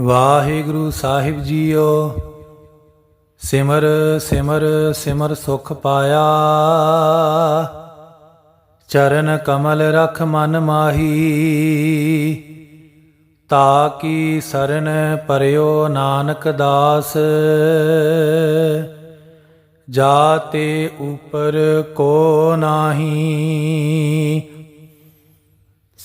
ਵਾਹਿਗੁਰੂ ਸਾਹਿਬ JIO, ਸਿਮਰ ਸਿਮਰ ਸਿਮਰ ਸੁਖ ਪਾਇਆ। ਚਰਨ ਕਮਲ ਰਖ ਮਨ ਮਾਹੀ, ਤਾ ਕੀ ਸਰਨ ਪਰਿਓ ਨਾਨਕ ਦਾਸ। ਜਾਤੇ ਉਪਰ ਕੋ ਨਾਹੀ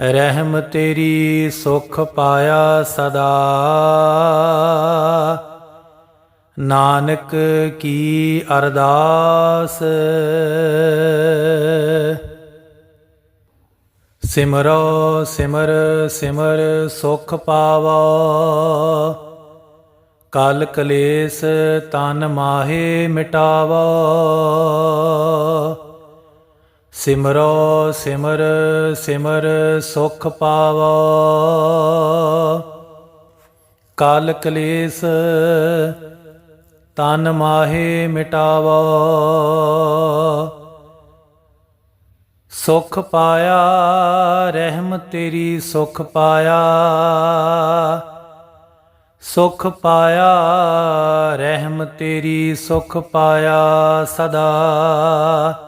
ਰਹਿਮ ਤੇਰੀ ਸੁਖ ਪਾਇਆ ਸਦਾ। ਨਾਨਕ ਕੀ ਅਰਦਾਸ। ਸਿਮਰੋ ਸਿਮਰ ਸਿਮਰ ਸੁਖ ਪਾਵੋ। ਕਲ ਕਲੇਸ਼ ਤਨ ਮਾਹੇ ਮਿਟਾਵੋ। ਸਿਮਰੋ ਸਿਮਰ ਸਿਮਰ ਸੁਖ ਪਾਵੋ। ਕਾਲ ਕਲੇਸ਼ ਤਨ ਮਾਹੇ ਮਿਟਾਵੋ। ਸੁਖ ਪਾਇਆ, ਰਹਿਮ ਤੇਰੀ ਸੁਖ ਪਾਇਆ। ਸੁਖ ਪਾਇਆ, ਰਹਿਮ ਤੇਰੀ ਸੁਖ ਪਾਇਆ ਸਦਾ।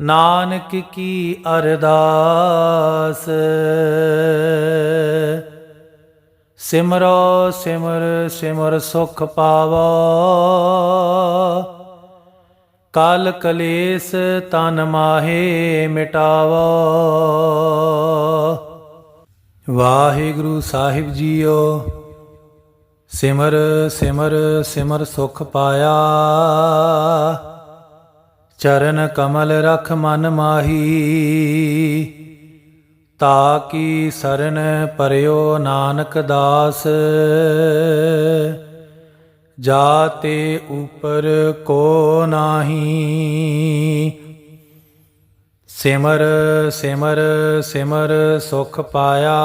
ਨਾਨਕ ਕੀ ਅਰਦਾਸ? ਸਿਮਰੋ ਸਿਮਰ ਸਿਮਰ ਸੁਖ ਪਾਵੋ। ਕਾਲ ਕਲੇਸ਼ ਤਨ ਮਾਹੇ ਮਿਟਾਵੋ। ਵਾਹਿਗੁਰੂ ਸਾਹਿਬ ਜੀਓ, ਸਿਮਰ ਸਿਮਰ ਸਿਮਰ ਸੁਖ ਪਾਇਆ। ਚਰਨ ਕਮਲ ਰਖ ਮਨ ਮਾਹੀ, ਤਾ ਕੀ ਸਰਨ ਪਰਿਓ ਨਾਨਕ ਦਾਸ। ਜਾਤੇ ਉਪਰ ਕੋ ਨਾਹੀ, ਸਿਮਰ ਸਿਮਰ ਸਿਮਰ ਸੁਖ ਪਾਇਆ।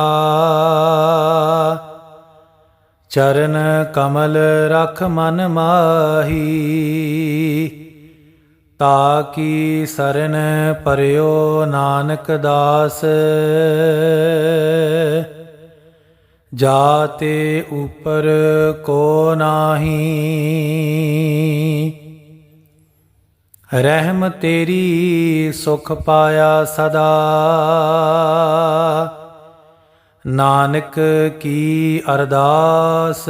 ਚਰਨ ਕਮਲ ਰਖ ਮਨ ਮਾਹੀ ਤਾ ਕੀ ਸਰਨ ਪਰਿਓ ਨਾਨਕ ਦਾਸ। ਜਾਤੇ ਉਪਰ ਕੋ ਨਾਹੀ। ਰਹਿਮ ਤੇਰੀ ਸੁਖ ਪਾਇਆ ਸਦਾ। ਨਾਨਕ ਕੀ ਅਰਦਾਸ।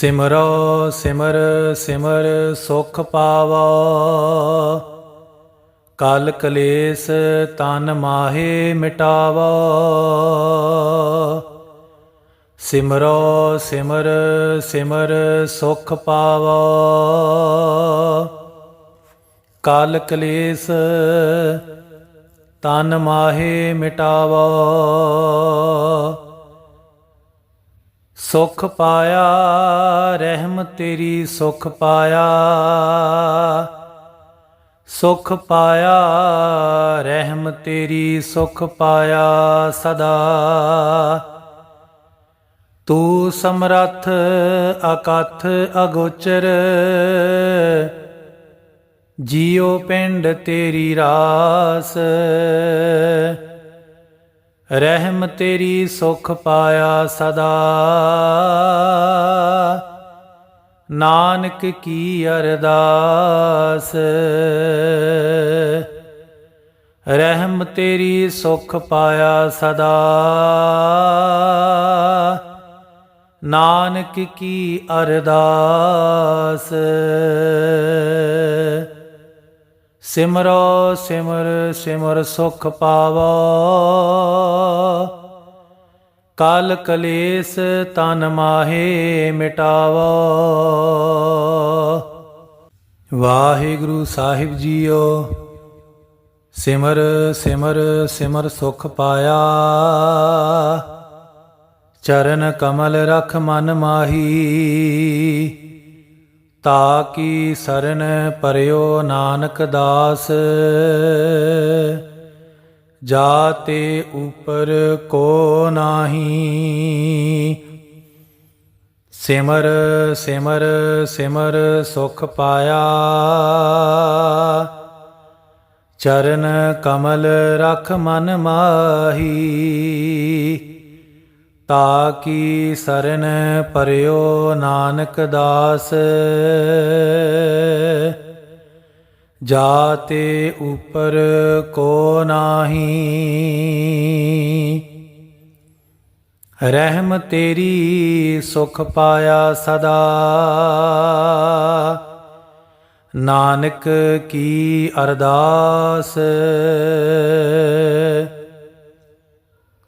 ਸਿਮਰੋ, ਸਿਮਰ ਸਿਮਰ ਸੁਖ ਪਾਵੋ। ਕਲ ਕਲੇਸ਼ ਤਨ ਮਾਹੇ ਮਿਟਾਵੋ। ਸਿਮਰੋ, ਸਿਮਰ ਸਿਮਰ ਸੁਖ ਪਾਵੋ। ਕਲ ਕਲੇਸ਼ ਤਨ ਮਾਹੇ ਮਿਟਾਵੋ। ਸੁਖ ਪਾਇਆ, ਰਹਿਮ ਤੇਰੀ ਸੁਖ ਪਾਇਆ। ਸੁਖ ਪਾਇਆ, ਰਹਿਮ ਤੇਰੀ ਸੁਖ ਪਾਇਆ ਸਦਾ। ਤੂੰ ਸਮਰੱਥ ਅਕਥ ਅਗੋਚਰ, ਜੀਉ ਪਿੰਡ ਤੇਰੀ ਰਾਸ। ਰਹਿਮ ਤੇਰੀ ਸੁਖ ਪਾਇਆ ਸਦਾ। ਨਾਨਕ ਕੀ ਅਰਦਾਸ। ਰਹਿਮ ਤੇਰੀ ਸੁਖ ਪਾਇਆ ਸਦਾ। ਨਾਨਕ ਕੀ ਅਰਦਾਸ। ਸਿਮਰੋ ਸਿਮਰ ਸਿਮਰ ਸੁਖ ਪਾਵੋ। ਕਾਲ ਕਲੇਸ਼ ਤਨ ਮਾਹੇ ਮਿਟਾਵੋ। ਵਾਹਿਗੁਰੂ ਸਾਹਿਬ ਜੀਓ, ਸਿਮਰ ਸਿਮਰ ਸਿਮਰ ਸੁਖ ਪਾਇਆ। ਚਰਨ ਕਮਲ ਰਖ ਮਨ ਮਾਹੀ। ਤਾ ਕੀ ਸਰਨ ਪਰਿਓ ਨਾਨਕ ਦਾਸ? ਜਾਤੇ ਉਪਰ ਕੋ ਨਾਹੀ? ਸਿਮਰ ਸਿਮਰ ਸਿਮਰ ਸੁਖ ਪਾਇਆ। ਚਰਨ ਕਮਲ ਰਖ ਮਨ ਮਾਹੀ। ਤਾ ਕੀ ਸਰਨ ਪਰਿਓ ਨਾਨਕ ਦਾਸ? ਜਾਤੇ ਉਪਰ ਕੋ ਨਾਹੀ? ਰਹਿਮ ਤੇਰੀ ਸੁਖ ਪਾਇਆ ਸਦਾ। ਨਾਨਕ ਕੀ ਅਰਦਾਸ?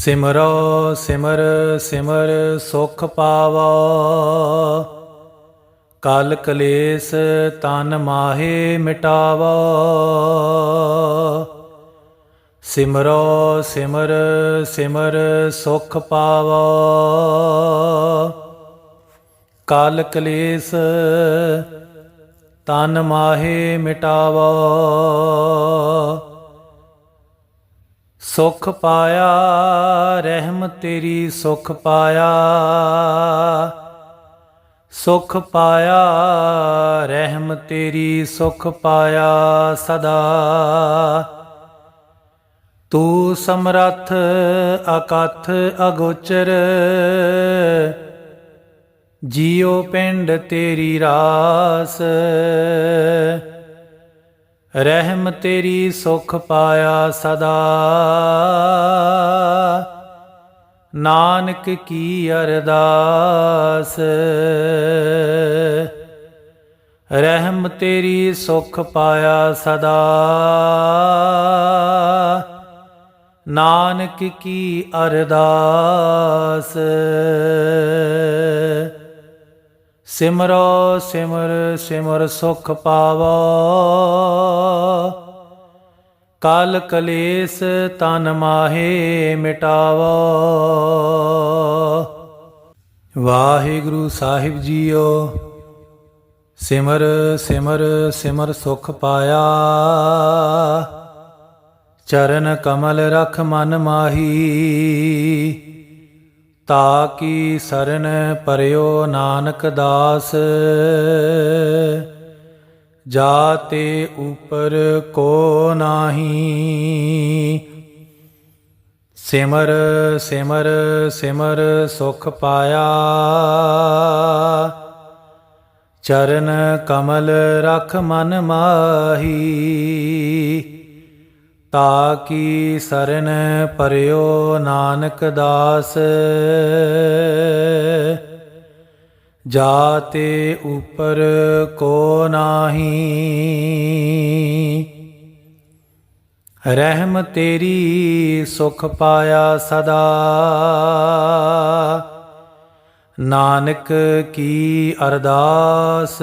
ਸਿਮਰੋ ਸਿਮਰ ਸਿਮਰ ਸੁਖ ਪਾਵੋ। ਕਲ ਕਲੇਸ਼ ਤਨ ਮਾਹੇ ਮਿਟਾਵੋ। ਸਿਮਰੋ ਸਿਮਰ ਸਿਮਰ ਸੁਖ ਪਾਵੋ। ਕਲ ਕਲੇਸ਼ ਤਨ ਮਾਹੇ ਮਿਟਾਵੋ। ਸੁਖ ਪਾਇਆ, ਰਹਿਮ ਤੇਰੀ ਸੁਖ ਪਾਇਆ। ਸੁਖ ਪਾਇਆ, ਰਹਿਮ ਤੇਰੀ ਸੁਖ ਪਾਇਆ ਸਦਾ। ਤੂੰ ਸਮਰੱਥ ਅਕਥ ਅਗੋਚਰ, ਜੀਉ ਪਿੰਡ ਤੇਰੀ ਰਾਸ। ਰਹਿਮ ਤੇਰੀ ਸੁਖ ਪਾਇਆ ਸਦਾ। ਨਾਨਕ ਕੀ ਅਰਦਾਸ। ਰਹਿਮ ਤੇਰੀ ਸੁਖ ਪਾਇਆ ਸਦਾ। ਨਾਨਕ ਕੀ ਅਰਦਾਸ। ਸਿਮਰੋ ਸਿਮਰ ਸਿਮਰ ਸੁਖ ਪਾਵੋ। ਕਾਲ ਕਲੇਸ਼ ਤਨ ਮਾਹੇ ਮਿਟਾਵੋ। ਵਾਹਿਗੁਰੂ ਸਾਹਿਬ ਜੀਓ, ਸਿਮਰ ਸਿਮਰ ਸਿਮਰ ਸੁਖ ਪਾਇਆ। ਚਰਨ ਕਮਲ ਰਖ ਮਨ ਮਾਹੀ। ਤਾ ਕੀ ਸਰਨ ਪਰਿਓ ਨਾਨਕ ਦਾਸ? ਜਾਤੇ ਉਪਰ ਕੋ ਨਾਹੀ। ਸਿਮਰ ਸਿਮਰ ਸਿਮਰ ਸੁਖ ਪਾਇਆ। ਚਰਨ ਕਮਲ ਰਖ ਮਨ ਮਾਹੀ। ਤਾ ਕੀ ਸਰਨ ਪਰਿਓ ਨਾਨਕ ਦਾਸ। ਜਾਤੇ ਉਪਰ ਕੋ ਨਾਹੀ। ਰਹਿਮ ਤੇਰੀ ਸੁਖ ਪਾਇਆ ਸਦਾ। ਨਾਨਕ ਕੀ ਅਰਦਾਸ।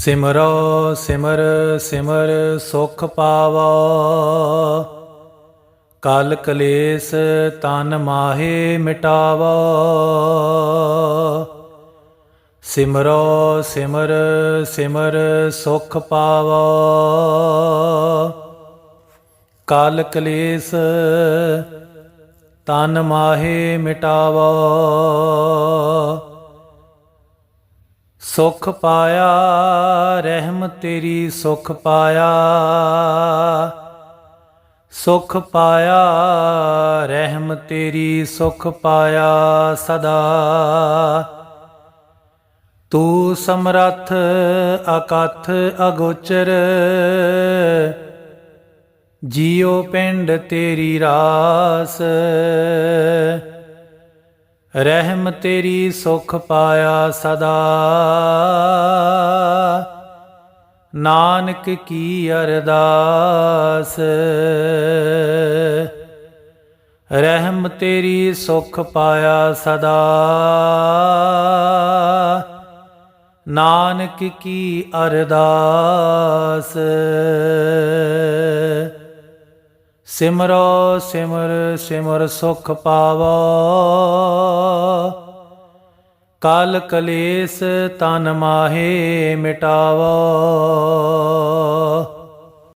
ਸਿਮਰੋ, ਸਿਮਰ ਸਿਮਰ ਸੁਖ ਪਾਵੋ। ਕਲ ਕਲੇਸ਼ ਤਨ ਮਾਹੇ ਮਿਟਾਵੋ। ਸਿਮਰੋ, ਸਿਮਰ ਸਿਮਰ ਸੁਖ ਪਾਵੋ। ਕਲ ਕਲੇਸ਼ ਤਨ ਮਾਹੇ ਮਿਟਾਵੋ। ਸੁਖ ਪਾਇਆ, ਰਹਿਮ ਤੇਰੀ ਸੁਖ ਪਾਇਆ। ਸੁਖ ਪਾਇਆ, ਰਹਿਮ ਤੇਰੀ ਸੁਖ ਪਾਇਆ ਸਦਾ। ਤੂੰ ਸਮਰੱਥ ਅਕਥ ਅਗੋਚਰ, ਜੀਉ ਪਿੰਡ ਤੇਰੀ ਰਾਸ। ਰਹਿਮ ਤੇਰੀ ਸੁਖ ਪਾਇਆ ਸਦਾ। ਨਾਨਕ ਕੀ ਅਰਦਾਸ। ਰਹਿਮ ਤੇਰੀ ਸੁਖ ਪਾਇਆ ਸਦਾ। ਨਾਨਕ ਕੀ ਅਰਦਾਸ। ਸਿਮਰੋ ਸਿਮਰ ਸਿਮਰ ਸੁਖ ਪਾਵੋ। ਕਾਲ ਕਲੇਸ਼ ਤਨ ਮਾਹੇ ਮਿਟਾਵੋ।